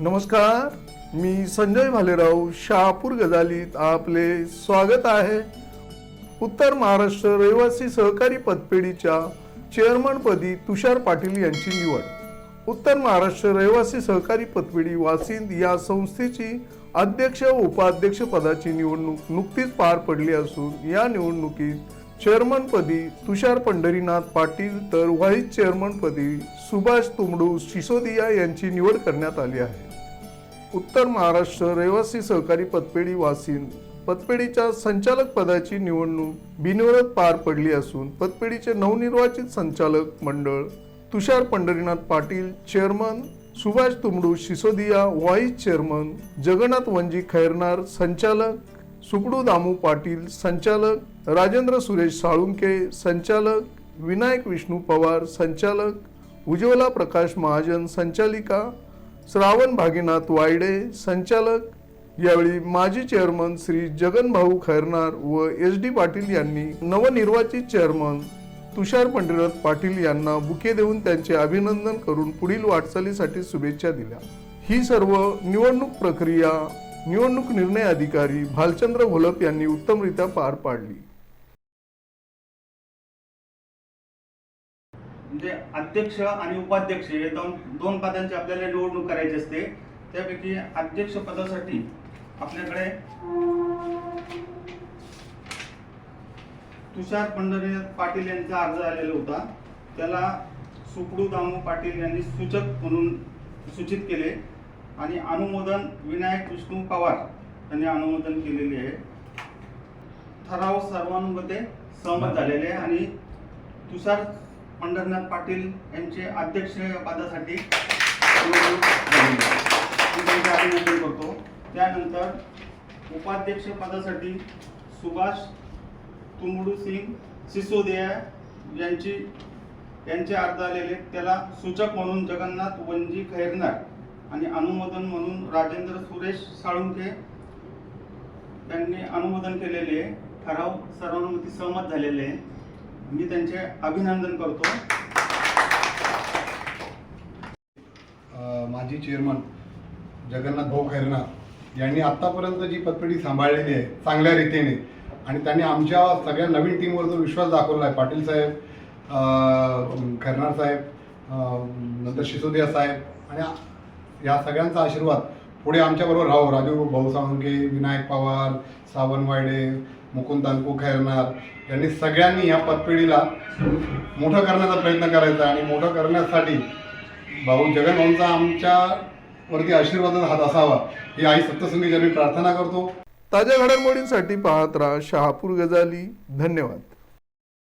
नमस्कार मी संजय भालेराव शहापूर गजालीत आपले स्वागत आहे. उत्तर महाराष्ट्र रहिवासी सहकारी पतपेढीच्या चेअरमनपदी तुषार पाटील यांची निवड. उत्तर महाराष्ट्र रहिवासी सहकारी पतपेढी वासिंद या संस्थेची अध्यक्ष व उपाध्यक्ष पदाची निवडणूक नुकतीच पार पडली असून या निवडणुकीत चेअरमनपदी तुषार पंढरीनाथ पाटील तर व्हाईस चेअरमनपदी सुभाष तुमडू सिसोदिया यांची निवड करण्यात आली आहे. उत्तर महाराष्ट्र रहिवासी सहकारी पतपेढी वासीन पतपेढीच्या संचालक पदाची निवडणूक बिनविरोध पार पडली असून पतपेढीचे नवनिर्वाचित संचालक मंडळ Tushar Pandharinath Patil chairman Subhash Tumdu Sisodiya vice chairman Jagannath Vanji Khairnar संचालक सुकडू दामू पाटील संचालक राजेंद्र सुरेश साळुंके संचालक विनायक विष्णू पवार संचालक उज्ज्वला प्रकाश महाजन संचालिका श्रावण भागीनाथ वायडे संचालक यावेळी माजी चेअरमन श्री जगनभाऊ खैरनार व एस डी पाटील यांनी नवनिर्वाचित चेअरमन तुषार पंढरीनाथ पाटील यांना बुके देऊन त्यांचे अभिनंदन करून पुढील वाटचालीसाठी शुभेच्छा दिल्या. ही सर्व निवडणूक प्रक्रिया निवडणूक निर्णय अधिकारी भालचंद्र घोलप यांनी उत्तमरित्या पार पाडली. म्हणजे अध्यक्ष आणि उपाध्यक्ष हे दोन दोन पदांची आपल्याला निवडणूक करायची असते. त्यापैकी अध्यक्ष पदासाठी आपल्याकडे तुषार पंढरीनाथ पाटील यांचा अर्ज आलेला होता. त्याला सुकडू दामू पाटील यांनी सूचक म्हणून सूचित केले आणि अनुमोदन विनायक विष्णू पवार यांनी अनुमोदन केलेले आहे. ठराव सर्वांमध्ये सहमत झालेले आहे आणि तुषार पंढरनाथ पाटील यांचे अध्यक्ष पदासाठी त्यांचे अभिनंदन करतो. त्यानंतर उपाध्यक्ष पदासाठी सुभाष तुंबडू सिंग सिसोदिया यांची यांचे अर्ज आलेले त्याला सूचक म्हणून जगन्नाथ वंजी खैरनार आणि अनुमोदन म्हणून राजेंद्र सुरेश साळुंके त्यांनी अनुमोदन केलेले आहे. ठराव सर्वानुमती सहमत झालेले आहे. मी त्यांचे अभिनंदन करतो. माजी चेअरमन जगन्नाथ भाऊ खैरनाथ यांनी आत्तापर्यंत जी पतपेढी सांभाळलेली आहे चांगल्या रीतीने आणि त्यांनी आमच्या सगळ्या नवीन टीमवर जो विश्वास दाखवला आहे पाटील साहेब अ, खैरनार साहेब नंतर शिसोदिया साहेब आणि या सगळ्यांचा आशीर्वाद पुढे आमच्याबरोबर राहू. राजू भाऊ सावंके विनायक पवार सावन वायडे मुकुंद तानकू खैरनार यांनी सगळ्यांनी या पतपिढीला मोठं करण्याचा प्रयत्न करायचा आणि मोठं करण्यासाठी भाऊ जगनभाऊंचा आमच्यावरती आमच्या वरती आशीर्वादाचा हात असावा ही आई सप्तसंगी प्रार्थना करतो. ताज्या घडामोडींसाठी पाहत राहा शहापूर गजाली. धन्यवाद.